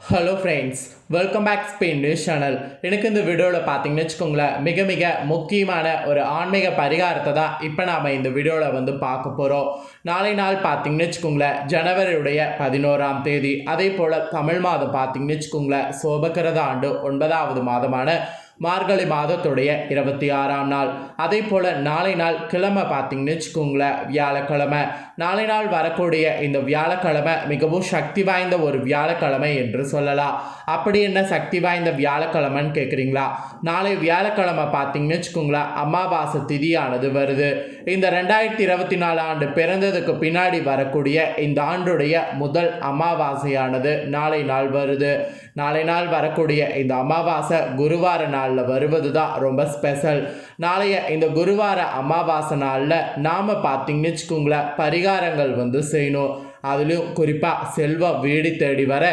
Hello friends welcome back Spain news channel எனக்கு இந்த வீடியோவில் பார்த்தீங்கன்னு வச்சுக்கோங்களேன் மிக மிக முக்கியமான ஒரு ஆன்மீக பரிகாரத்தை தான் இப்போ நாம் இந்த வீடியோவில் வந்து பார்க்க போகிறோம் நாளை நாள் பார்த்தீங்கன்னு வச்சுக்கோங்களேன் ஜனவரியுடைய பதினோராம் தேதி. அதே போல் தமிழ் மாதம் பார்த்தீங்கன்னு வச்சுக்கோங்களேன் சோபகிரத ஆண்டு ஒன்பதாவது மாதமான மார்கழி மாதத்துடைய இருபத்தி ஆறாம் நாள். அதே போல் நாளை நாள் கிழமை பார்த்தீங்கன்னு வச்சுக்கோங்களேன் வியாழக்கிழமை. நாளை நாள் வரக்கூடிய இந்த வியாழக்கிழமை மிகவும் சக்தி வாய்ந்த ஒரு வியாழக்கிழமை என்று சொல்லலாம். அப்படி என்ன சக்தி வாய்ந்த வியாழக்கிழமைன்னு கேட்குறீங்களா நாளை வியாழக்கிழமை பார்த்தீங்கன்னு வச்சுக்கோங்களேன் அமாவாசை திதியானது வருது. இந்த ரெண்டாயிரத்தி இருபத்தி நாலு ஆண்டு பிறந்ததுக்கு பின்னாடி வரக்கூடிய இந்த ஆண்டுடைய முதல் அமாவாசையானது நாளை நாள் வருது. நாளை நாள் வரக்கூடிய இந்த அமாவாசை குருவார நாளில் வருவது தான் ரொம்ப ஸ்பெஷல். நாளைய இந்த குருவார அமாவாசை நாளில் நாம் பார்த்தீங்கன்னு வச்சுக்கோங்களேன் பரிகாரங்கள் வந்து செய்யணும். அதுலேயும் குறிப்பாக செல்வம் வீடு தேடி வர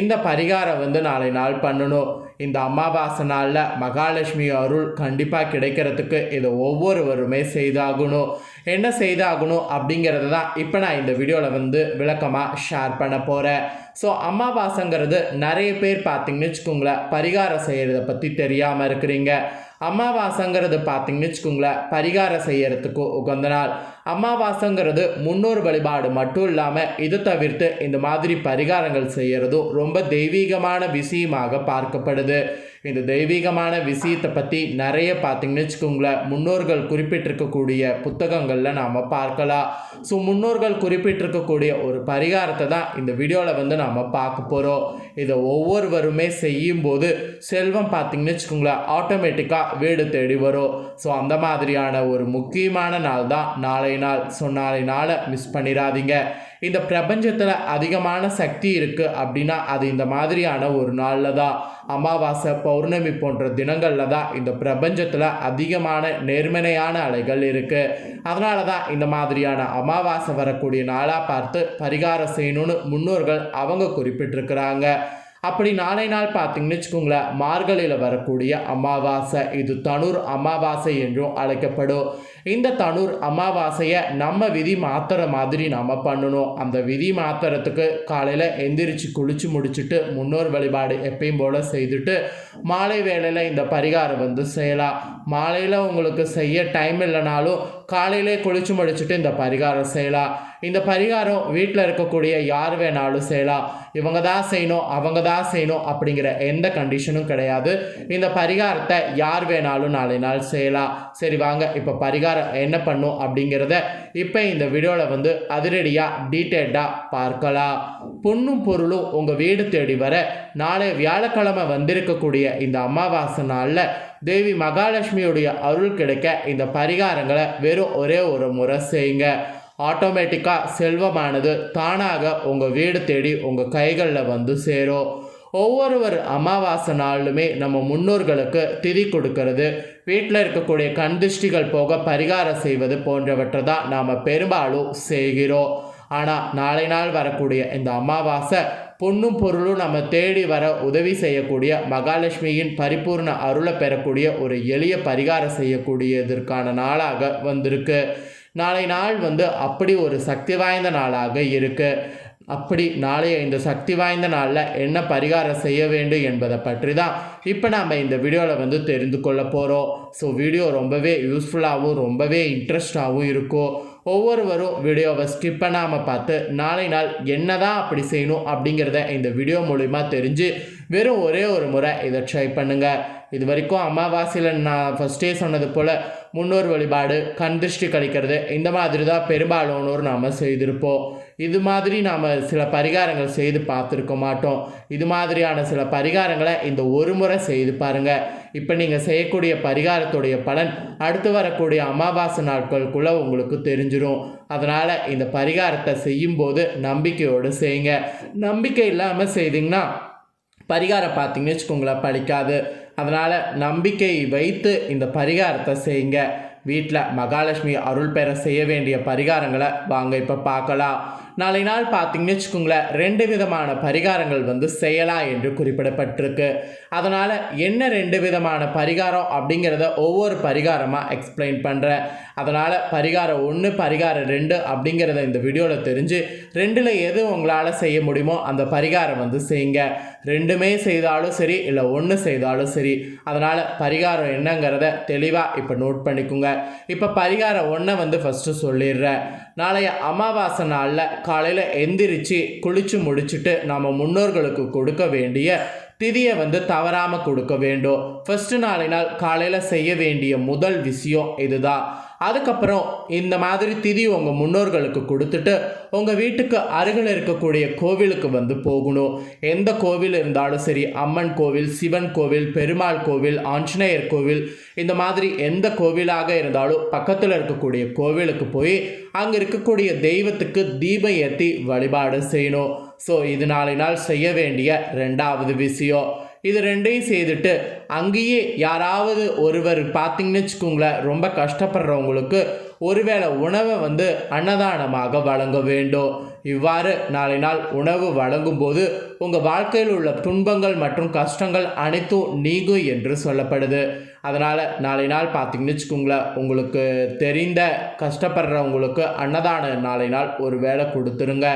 இந்த பரிகாரம் வந்து நாளை நாள் பண்ணணும். இந்த அமாவாசை நாளில் மகாலட்சுமி அருள் கண்டிப்பாக கிடைக்கிறதுக்கு இதை ஒவ்வொருவருமே செய்தாகணும். என்ன செய்தாகணும் அப்படிங்கிறத தான் இப்போ நான் இந்த வீடியோவில் வந்து விளக்கமாக ஷேர் பண்ண போகிறேன் ஸோ அமாவாசைங்கிறது நிறைய பேர் பார்த்திங்கன்னு வச்சுக்கோங்களேன் பரிகாரம் செய்கிறத பற்றி தெரியாமல் இருக்கிறீங்க. அமாவாசைங்கிறது பார்த்திங்கன்னு வச்சுக்கோங்களேன் பரிகாரம் செய்கிறதுக்கு உகந்த நாள். அமாவாசைங்கிறது முன்னோர் வழிபாடு மட்டும் இல்லாமல் இது தவிர்த்து இந்த மாதிரி பரிகாரங்கள் செய்கிறதும் ரொம்ப தெய்வீகமான விஷயமாக பார்க்கப்படுது. இந்த தெய்வீகமான விஷயத்தை பற்றி நிறைய பார்த்திங்கன்னு வச்சுக்கோங்களேன் முன்னோர்கள் குறிப்பிட்டிருக்கக்கூடிய புத்தகங்களில் நாம் பார்க்கலாம். ஸோ முன்னோர்கள் குறிப்பிட்டிருக்கக்கூடிய ஒரு பரிகாரத்தை தான் இந்த வீடியோவில் வந்து நாம் பார்க்க போகிறோம் இதை ஒவ்வொருவருமே செய்யும்போது செல்வம் பார்த்தீங்கன்னு வச்சுக்கோங்களேன் ஆட்டோமேட்டிக்காக வீடு தேடி வரும். ஸோ அந்த மாதிரியான ஒரு முக்கியமான நாள் தான் நாளை நாள். ஸோ நாளை நாளை மிஸ் பண்ணிடாதீங்க. இந்த பிரபஞ்சத்தில் அதிகமான சக்தி இருக்குது அப்படின்னா அது இந்த மாதிரியான ஒரு நாளில் தான். அமாவாசை பௌர்ணமி போன்ற தினங்களில் தான் இந்த பிரபஞ்சத்தில் அதிகமான நேர்மறையான அலைகள் இருக்குது அதனால தான் இந்த மாதிரியான அமாவாசை வரக்கூடிய நாளாக பார்த்து பரிகாரம் செய்யணும்னு முன்னோர்கள் அவங்க குறிப்பிட்டிருக்கிறாங்க. அப்படி நாளை நாள் பார்த்தீங்கன்னு வச்சுக்கோங்களேன் மார்கழியில் வரக்கூடிய அமாவாசை இது தனுர் அமாவாசை என்றும் அழைக்கப்படும். இந்த தனுர் அமாவாசையை நம்ம விதி மாத்திர மாதிரி நம்ம பண்ணணும். அந்த விதி மாத்துறதுக்கு காலையில் எந்திரிச்சு குளிச்சு முடிச்சுட்டு முன்னோர் வழிபாடு எப்பயும் போல் செய்துட்டு மாலை வேளையில் இந்த பரிகாரம் வந்து செய்யலாம். மாலையில் உங்களுக்கு செய்ய டைம் இல்லைனாலும் காலையிலே குளிச்சு முடிச்சுட்டு இந்த பரிகாரம் செய்யலாம். இந்த பரிகாரம் வீட்டில் இருக்கக்கூடிய யார் வேணாலும் செய்யலாம். இவங்க தான் செய்யணும் அவங்க தான் செய்யணும் அப்படிங்கிற எந்த கண்டிஷனும் கிடையாது. இந்த பரிகாரத்தை யார் வேணாலும் நாளை நாள் செய்யலாம். சரி வாங்க. இப்போ பரிகாரம் என்ன பண்ணும் அப்படிங்கிறத இப்போ இந்த வீடியோவில் வந்து அதிரடியாக டீட்டெயில்டாக பார்க்கலாம். பொண்ணும் பொருளும் உங்கள் வீடு தேடி வர நாளை வியாழக்கிழமை வந்திருக்கக்கூடிய இந்த அமாவாசை நாளில் தேவி மகாலட்சுமியுடைய அருள் கிடைக்க இந்த பரிகாரங்களை வெறும் ஒரே ஒரு முறை செய்யுங்க. ஆட்டோமேட்டிக்காக செல்வமானது தானாக உங்கள் வீடு தேடி உங்கள் கைகளில் வந்து சேரும். ஒவ்வொருவர் அமாவாசை நாளுமே நம்ம முன்னோர்களுக்கு திதி கொடுக்கறது. வீட்டில் இருக்கக்கூடிய கண்திஷ்டிகள் போக பரிகாரம் செய்வது போன்றவற்றை தான் நாம் பெரும்பாலும் செய்கிறோம். ஆனால் நாளை நாள் வரக்கூடிய இந்த அமாவாசை பொண்ணும் பொருளும் நம்ம தேடி வர உதவி செய்யக்கூடிய மகாலட்சுமியின் பரிபூர்ண அருளை பெறக்கூடிய ஒரு எளிய பரிகாரம் செய்யக்கூடியதற்கான நாளாக வந்திருக்கு. நாளை நாள் வந்து அப்படி ஒரு சக்தி வாய்ந்த நாளாக இருக்குது அப்படி நாளைய இந்த சக்தி வாய்ந்த நாளில் என்ன பரிகாரம் செய்ய வேண்டும் என்பதை பற்றி தான் இப்போ நாம் இந்த வீடியோவில் வந்து தெரிந்து கொள்ள போகிறோம் ஸோ வீடியோ ரொம்பவே யூஸ்ஃபுல்லாகவும் ரொம்பவே இன்ட்ரெஸ்டாகவும் இருக்கும். ஒவ்வொருவரும் வீடியோவை ஸ்கிப் பண்ணாமல் பார்த்து நாளை நாள் என்ன தான் அப்படி செய்யணும்? அப்படிங்கிறத இந்த வீடியோ மூலிமா தெரிஞ்சு வெறும் ஒரே ஒரு முறை இதை ட்ரை பண்ணுங்கள் இது வரைக்கும் அமாவாசையில் நான் ஃபஸ்ட்டே சொன்னது போல் முன்னோர் வழிபாடு கண் திருஷ்டி கழிக்கிறது இந்த மாதிரி தான் பெரும்பாலானோர் நாம் செய்திருப்போம். இது மாதிரி நாம் சில பரிகாரங்கள் செய்து பார்த்துருக்க மாட்டோம். இது மாதிரியான சில பரிகாரங்களை இந்த ஒரு முறை செய்து பாருங்கள் இப்போ நீங்கள் செய்யக்கூடிய பரிகாரத்துடைய பலன் அடுத்து வரக்கூடிய அமாவாசை நாட்களுக்குள்ளே உங்களுக்கு தெரிஞ்சிடும் அதனால் இந்த பரிகாரத்தை செய்யும்போது நம்பிக்கையோடு செய்யுங்க. நம்பிக்கை இல்லாமல் செய்தீங்கன்னா பரிகாரம் பார்த்தீங்கன்னு வச்சுக்கோங்களேன் பழிக்காது. அதனால் நம்பிக்கை வைத்து இந்த பரிகாரத்தை செய்யுங்க. வீட்டில் மகாலட்சுமி அருள் பெற செய்ய வேண்டிய பரிகாரங்களை வாங்க இப்போ பார்க்கலாம். நாளை நாள் பார்த்தீங்கன்னு வச்சுக்கோங்களேன் ரெண்டு விதமான பரிகாரங்கள் வந்து செய்யலாம் என்று குறிப்பிடப்பட்டிருக்கு. அதனால் என்ன ரெண்டு விதமான பரிகாரம் அப்படிங்கிறத ஒவ்வொரு பரிகாரமாக எக்ஸ்பிளைன் பண்ணுறேன் அதனால் பரிகாரம் ஒன்று பரிகாரம் ரெண்டு அப்படிங்கிறத இந்த வீடியோவில் தெரிஞ்சு ரெண்டில் எது உங்களால் செய்ய முடியுமோ அந்த பரிகாரம் வந்து செய்யுங்க. ரெண்டுமே செய்தாலும் சரி இல்லை ஒன்று செய்தாலும் சரி. அதனால் பரிகாரம் என்னங்கிறத தெளிவாக இப்போ நோட் பண்ணிக்கோங்க. இப்போ பரிகாரம் ஒன்றை வந்து ஃபஸ்ட்டு சொல்லிடுறேன் நாளைய அமாவாசை நாளில் காலையில் எந்திரிச்சு குளித்து முடிச்சுட்டு நம்ம முன்னோர்களுக்கு கொடுக்க வேண்டிய திதியை வந்து தவறாமல் கொடுக்க வேண்டும். ஃபஸ்ட்டு நாளை நாள் காலையில் செய்ய வேண்டிய முதல் விஷயம் இதுதான். அதுக்கப்புறம் இந்த மாதிரி திதி உங்கள் முன்னோர்களுக்கு கொடுத்துட்டு உங்கள் வீட்டுக்கு அருகில் இருக்கக்கூடிய கோவிலுக்கு வந்து போகணும். எந்த கோவில் இருந்தாலும் சரி அம்மன் கோவில் சிவன் கோவில் பெருமாள் கோவில் ஆஞ்சநேயர் கோவில் இந்த மாதிரி எந்த கோவிலாக இருந்தாலும் பக்கத்தில் இருக்கக்கூடிய கோவிலுக்கு போய் அங்கே இருக்கக்கூடிய தெய்வத்துக்கு தீபம் ஏற்றி வழிபாடு செய்யணும். ஸோ இது நாளை நாள் செய்ய வேண்டிய ரெண்டாவது விஷயம். இது ரெண்டையும் செய்துட்டு அங்கேயே யாராவது ஒருவர் பார்த்தீங்கன்னு வச்சுக்கோங்களேன் ரொம்ப கஷ்டப்படுறவங்களுக்கு ஒருவேளை உணவை வந்து அன்னதானமாக வழங்க வேண்டும். இவ்வாறு நாளை நாள் உணவு வழங்கும்போது உங்கள் வாழ்க்கையில் உள்ள துன்பங்கள் மற்றும் கஷ்டங்கள் அனைத்தும் நீங்கும் என்று சொல்லப்படுது. அதனால் நாளை நாள் பார்த்தீங்கன்னு வச்சுக்கோங்களேன் உங்களுக்கு தெரிந்த கஷ்டப்படுறவங்களுக்கு அன்னதானம் நாளை நாள் ஒரு வேளை கொடுத்துருங்க.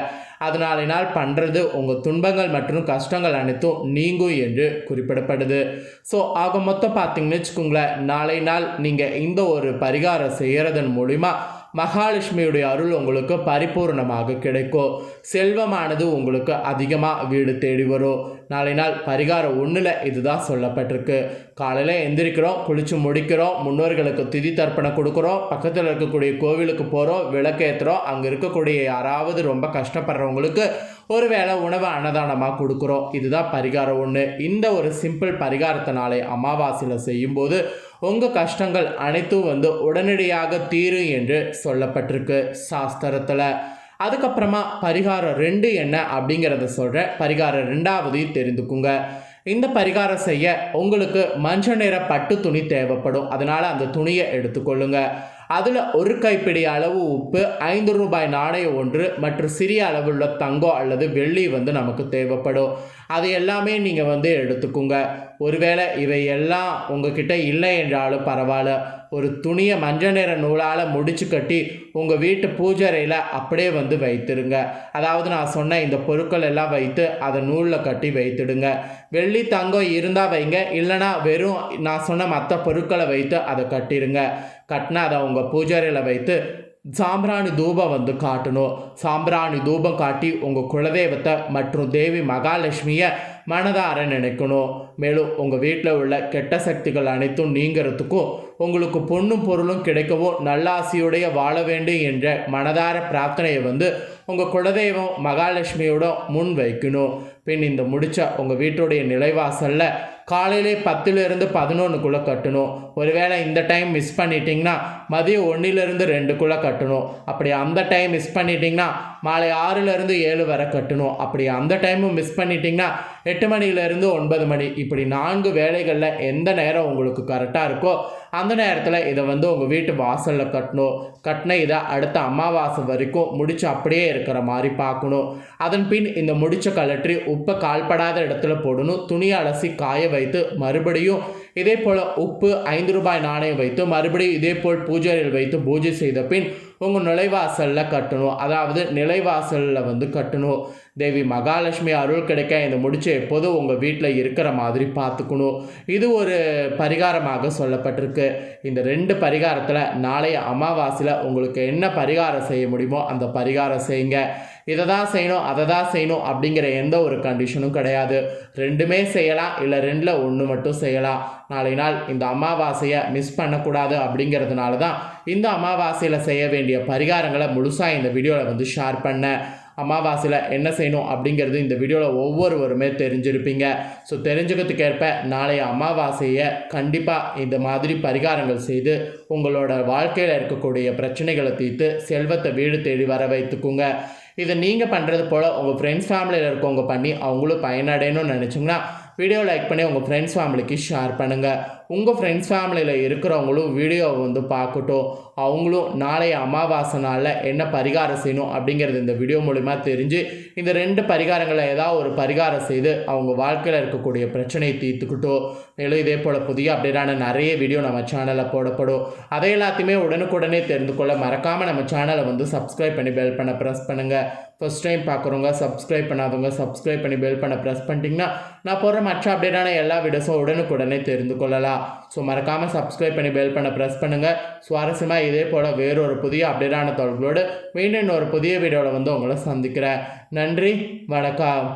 அது நாளை நாள் பண்ணுறது உங்கள் துன்பங்கள் மற்றும் கஷ்டங்கள் அனைத்தும் நீங்கும் என்று குறிப்பிடப்படுது. ஸோ ஆக மொத்தம் பார்த்தீங்கன்னு வச்சுக்கோங்களேன் நாளை நாள் நீங்கள் இந்த ஒரு பரிகாரம் செய்கிறதன் மூலிமா மகாலட்சுமியுடைய அருள் உங்களுக்கு பரிபூர்ணமாக கிடைக்கும். செல்வமானது உங்களுக்கு அதிகமாக வீடு தேடி வரும். நாளை நாள் பரிகாரம் ஒன்றில் இதுதான் சொல்லப்பட்டிருக்கு. காலையில் எந்திரிக்கிறோம் குளித்து முடிக்கிறோம் முன்னோர்களுக்கு திதி தர்ப்பணம் கொடுக்குறோம் பக்கத்தில் இருக்கக்கூடிய கோவிலுக்கு போகிறோம் விளக்கேற்றுறோம் அங்கே இருக்கக்கூடிய யாராவது ரொம்ப கஷ்டப்படுறவங்களுக்கு ஒரு வேளை உணவு அன்னதானமாக கொடுக்குறோம். இதுதான் பரிகாரம் ஒன்று இந்த ஒரு சிம்பிள் பரிகாரத்தை நாளை அமாவாசையில் செய்யும்போது உங்கள் கஷ்டங்கள் அனைத்தும் வந்து உடனடியாக தீரும் என்று சொல்லப்பட்டிருக்கு சாஸ்திரத்தில். அதுக்கப்புறமா பரிகாரம் ரெண்டு என்ன அப்படிங்கிறத சொல்கிறேன் பரிகாரம் ரெண்டாவதையும் தெரிந்துக்குங்க. இந்த பரிகாரம் செய்ய உங்களுக்கு மஞ்சள் நிற பட்டு துணி தேவைப்படும். அதனால் அந்த துணியை எடுத்துக்கொள்ளுங்கள் அதில் ஒரு கைப்பிடி அளவு உப்பு ஐந்து ரூபாய் நாணயம் ஒன்று மற்றும் சிறிய அளவுள்ள தங்கம் அல்லது வெள்ளி வந்து நமக்கு தேவைப்படும். அது எல்லாமே நீங்கள் வந்து எடுத்துக்கோங்க. ஒருவேளை இவை எல்லாம் உங்ககிட்ட இல்லை என்றாலும் பரவாயில்ல. ஒரு துணியை மஞ்சள் நிற நூலால் முடிச்சு கட்டி உங்கள் வீட்டு பூஜரையில் அப்படியே வந்து வைத்துருங்க. அதாவது நான் சொன்ன இந்த பொருட்கள் எல்லாம் வைத்து அதை நூலில் கட்டி வைத்திடுங்க. வெள்ளி தங்கம் இருந்தால் வைங்க. இல்லைனா வெறும் நான் சொன்ன மற்ற பொருட்களை வைத்து அதை கட்டிடுங்க கட்டினா அதை உங்கள் பூஜரையில் வைத்து சாம்பிராணி தூபம் வந்து காட்டணும். சாம்பிராணி தூபம் காட்டி உங்கள் குலதெய்வத்தை மற்றும் தேவி மகாலட்சுமியை மனதார நினைக்கணும். மேலும் உங்கள் வீட்டில் உள்ள கெட்ட சக்திகள் அனைத்தும் நீங்கிறதுக்கும் உங்களுக்கு பொண்ணும் பொருளும் கிடைக்கவும் நல்லாசியுடைய வாழ வேண்டும் என்ற மனதார பிரார்த்தனையை வந்து உங்கள் குலதெய்வம் மகாலட்சுமியோட முன் வைக்கணும். பின் இந்த முடிச்ச உங்கள் வீட்டுடைய நிலைவாசலில் காலையிலே பத்துலேருந்து பதினொன்றுக்குள்ளே கட்டணும். ஒருவேளை இந்த டைம் மிஸ் பண்ணிட்டீங்கன்னா மதியம் ஒன்றிலேருந்து ரெண்டுக்குள்ளே கட்டணும். அப்படி அந்த டைம் மிஸ் பண்ணிட்டீங்கன்னா மாலை ஆறுலேருந்து ஏழு வரை கட்டணும். அப்படி அந்த டைமும் மிஸ் பண்ணிட்டீங்கன்னா எட்டு மணிலேருந்து ஒன்பது மணி. இப்படி நான்கு வேலைகளில் எந்த நேரம் உங்களுக்கு கரெக்டாக இருக்கோ அந்த நேரத்தில் இதை வந்து உங்கள் வீட்டு வாசலில் கட்டணும். கட்டின இதை அடுத்த அமாவாசை வரைக்கும் முடிச்சு அப்படியே இருக்கிற மாதிரி பார்க்கணும். அதன் பின் இந்த முடிச்ச கலற்றி உப்பை கால்படாத இடத்துல போடணும். துணி அலசி காய வைத்து மறுபடியும் இதே போல் உப்பு ஐந்து ரூபாய் நாணயம் வைத்து மறுபடியும் இதே போல் பூஜையில் வைத்து பூஜை செய்த பின் உங்கள் நிலைவாசலில் கட்டணும். அதாவது நிலைவாசலில் வந்து கட்டணும். தேவி மகாலட்சுமி அருள் கிடைக்க இந்த முடிச்சு எப்போதும் உங்கள் வீட்டில் இருக்கிற மாதிரி பார்த்துக்கணும் இது ஒரு பரிகாரமாக சொல்லப்பட்டிருக்கு. இந்த ரெண்டு பரிகாரத்தில் நாளைய அமாவாசையில் உங்களுக்கு என்ன பரிகாரம் செய்ய முடியுமோ அந்த பரிகாரம் செய்யுங்க. இதை தான் செய்யணும் அதை தான் செய்யணும் அப்படிங்கிற எந்த ஒரு கண்டிஷனும் கிடையாது. ரெண்டுமே செய்யலாம் இல்லை ரெண்டில் ஒன்று மட்டும் செய்யலாம். நாளை நாள் இந்த அமாவாசையை மிஸ் பண்ணக்கூடாது அப்படிங்கிறதுனால தான் இந்த அமாவாசையில் செய்ய வேண்டிய பரிகாரங்களை முழுசாக இந்த வீடியோவில் வந்து ஷேர் பண்ணேன். அமாவாசையில் என்ன செய்யணும் அப்படிங்கிறது இந்த வீடியோவில் ஒவ்வொருவருமே தெரிஞ்சிருப்பீங்க. ஸோ தெரிஞ்சுக்கிறதுக்கேற்ப நாளைய அமாவாசையை கண்டிப்பாக இந்த மாதிரி பரிகாரங்கள் செய்து உங்களோட வாழ்க்கையில் இருக்கக்கூடிய பிரச்சனைகளை தீர்த்து செல்வத்தை வீடு தேடி வர வைத்துக்குங்க. இதை நீங்கள் பண்ணுறது போல் உங்கள் ஃப்ரெண்ட்ஸ் ஃபேமிலியில் இருக்கவங்க பண்ணி அவங்களும் பயனடையணும்னு நினச்சிங்கன்னா வீடியோ லைக் பண்ணி உங்கள் ஃப்ரெண்ட்ஸ் ஃபேமிலிக்கு ஷேர் பண்ணுங்கள் உங்கள் ஃப்ரெண்ட்ஸ் ஃபேமிலியில் இருக்கிறவங்களும் வீடியோவை வந்து பார்க்கட்டும். அவங்களும் நாளைய அமாவாசை நாளில் என்ன பரிகாரம் செய்யணும் அப்படிங்கிறது இந்த வீடியோ மூலிமா தெரிஞ்சு இந்த ரெண்டு பரிகாரங்களை ஏதாவது ஒரு பரிகாரம் செய்து அவங்க வாழ்க்கையில் இருக்கக்கூடிய பிரச்சனையை தீர்த்துக்கிட்டோம் மேலும் இதே போல் புதிய அப்டேட்டான நிறைய வீடியோ நம்ம சேனலில் போடப்படும். அதை எல்லாத்தையுமே உடனுக்குடனே தெரிந்து கொள்ள மறக்காமல் நம்ம சேனலை வந்து சப்ஸ்கிரைப் பண்ணி பெல் பண்ண ப்ரெஸ் பண்ணுங்கள் ஃபஸ்ட் டைம் பார்க்குறவங்க சப்ஸ்கிரைப் பண்ணாதவங்க சப்ஸ்கிரைப் பண்ணி பெல் பண்ண ப்ரெஸ் பண்ணிட்டீங்கன்னா நான் போடுற மற்ற அப்டேட்டான எல்லா வீடியோஸும் உடனுக்குடனே தெரிந்து கொள்ளலாம். ஸோ மறக்காமல் சப்ஸ்கிரைப் பண்ணி பெல் பண்ண ப்ரெஸ் பண்ணுங்கள் சுவாரஸ்யமாக இதே போல் வேறொரு புதிய அப்டேட்டான தொடர்களோடு மீண்டும் இன்னொரு புதிய வீடியோவில் வந்து உங்களை சந்திக்கிறேன். நன்றி வணக்கம்.